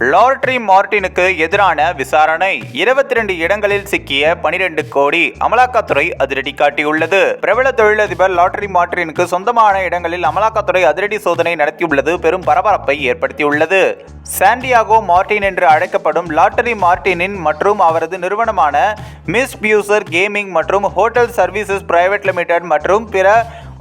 லார்ட்ரி மார்டினுக்கு எதிரான விசாரணை. இருபத்தி ரெண்டு இடங்களில் சிக்கிய பனிரெண்டு கோடி அமலாக்கத்துறை அதிரடி காட்டியுள்ளது. பிரபல தொழிலதிபர் லாட்டரி மார்டினுக்கு சொந்தமான இடங்களில் அமலாக்கத்துறை அதிரடி சோதனை நடத்தியுள்ளது. பெரும் பரபரப்பை ஏற்படுத்தியுள்ளது. சாண்டியாகோ மார்டின் என்று அழைக்கப்படும் லாட்டரி மார்டினின் மற்றும் அவரது நிறுவனமான மிஸ் பியூசர் கேமிங் மற்றும் ஹோட்டல் சர்வீசஸ் பிரைவேட் லிமிடெட் மற்றும் பிற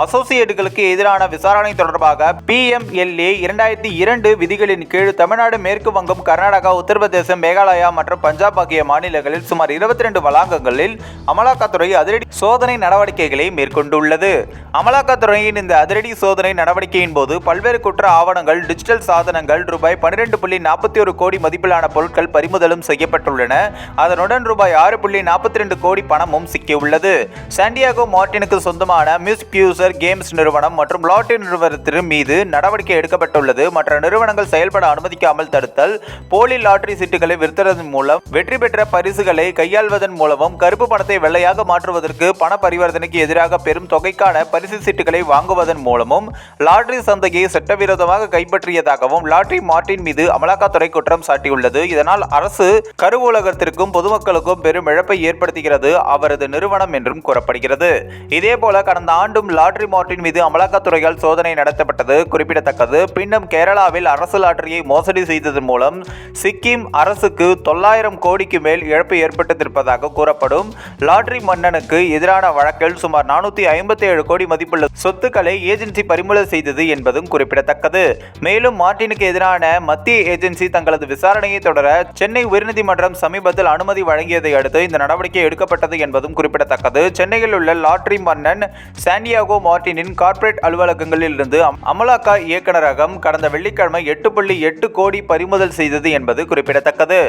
அசோசியேட்டுகளுக்கு எதிரான விசாரணை தொடர்பாக பிஎம்எல்ஏ இரண்டாயிரத்தி இரண்டு விதிகளின் கீழ் தமிழ்நாடு மேற்கு வங்கம் கர்நாடகா உத்தரப்பிரதேசம் மேகாலயா மற்றும் பஞ்சாப் ஆகிய மாநிலங்களில் சுமார் இருபத்தி ரெண்டு வளாகங்களில் அமலாக்கத்துறை அதிரடி சோதனை நடவடிக்கைகளை மேற்கொண்டுள்ளது. அமலாக்கத்துறையின் இந்த அதிரடி சோதனை நடவடிக்கையின் போது பல்வேறு குற்ற ஆவணங்கள் டிஜிட்டல் சாதனங்கள் ரூபாய் பன்னிரெண்டு புள்ளி நாற்பத்தி ஒரு கோடி மதிப்பிலான பொருட்கள் பறிமுதலும் செய்யப்பட்டுள்ளன. அதனுடன் ரூபாய் ஆறு புள்ளி நாற்பத்தி ரெண்டு கோடி பணமும் சிக்கியுள்ளது. சாண்டியாகோ மார்டினுக்கு சொந்தமான மிஸ் பியூசர் கேம்ஸ் நிறுவனம் மற்றும் லாட்டரி நிறுவனத்தின் மீது நடவடிக்கை எடுக்கப்பட்டுள்ளது. மற்ற நிறுவனங்கள் செயல்பட அனுமதிக்காமல் தடுத்தல் போலி லாட்டரி சீட்டுகளை விற்கிறதன் மூலம் வெற்றி பெற்ற பரிசுகளை கையாள்வதன் மூலமும் கருப்பு பணத்தை வெள்ளையாக மாற்றுவதற்கு பண பரிவர்த்தனைக்கு எதிராக பெரும் தொகைக்கான பரிசு சீட்டுகளை வாங்குவதன் மூலமும் லாட்டரி சந்தையை சட்டவிரோதமாக கைப்பற்றியதாகவும் லாட்டரி மார்ட்டின் மீது அமலாக்கத்துறை குற்றம் சாட்டியுள்ளது. இதனால் அரசு கருவூலகத்திற்கும் பொதுமக்களுக்கும் பெரும் இழப்பை ஏற்படுத்துகிறது அவரது நிறுவனம் என்றும் கூறப்படுகிறது. இதேபோல கடந்த ஆண்டும் லாட்ரி மார்ட்டின் மீது அமலாக்கத்துறையால் சோதனை நடத்தப்பட்டது குறிப்பிடத்தக்கது. பின்னும் கேரளாவில் அரசு லாட்டரியை மோசடி செய்ததன் மூலம் சிக்கிம் அரசுக்கு தொள்ளாயிரம் கோடிக்கு மேல் இழப்பு ஏற்பட்டிருப்பதாக கூறப்படும். லாட்ரி மன்னனுக்கு எதிரான வழக்கில் சுமார் நானூற்றி ஐம்பத்தி ஏழு கோடி மதிப்புள்ள சொத்துக்களை ஏஜென்சி பறிமுதல் செய்தது என்பதும் குறிப்பிடத்தக்கது. மேலும் மார்ட்டினுக்கு எதிரான மத்திய ஏஜென்சி தங்களது விசாரணையை தொடர சென்னை உயர்நீதிமன்றம் சமீபத்தில் அனுமதி வழங்கியதை அடுத்து இந்த நடவடிக்கை எடுக்கப்பட்டது என்பதும் குறிப்பிடத்தக்கது. சென்னையில் உள்ள லாட்ரி மன்னன் சாண்டியாகோ மார்ட்டினின் கார்ப்பரேட் அலுவலகங்களில் இருந்து அமலாக்க இயக்குநரகம் கடந்த வெள்ளிக்கிழமை எட்டு புள்ளி எட்டு கோடி பறிமுதல் செய்தது என்பது குறிப்பிடத்தக்கது.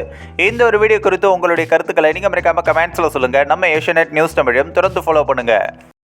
இந்த ஒரு வீடியோ குறித்து உங்களுடைய கருத்துக்களை நீங்கள் மறக்காம கமெண்ட்ஸில் சொல்லுங்கள் நம்ம ஏஷியநெட் நியூஸ் தமிழையும் தொடர்ந்து ஃபாலோ பண்ணுங்கள்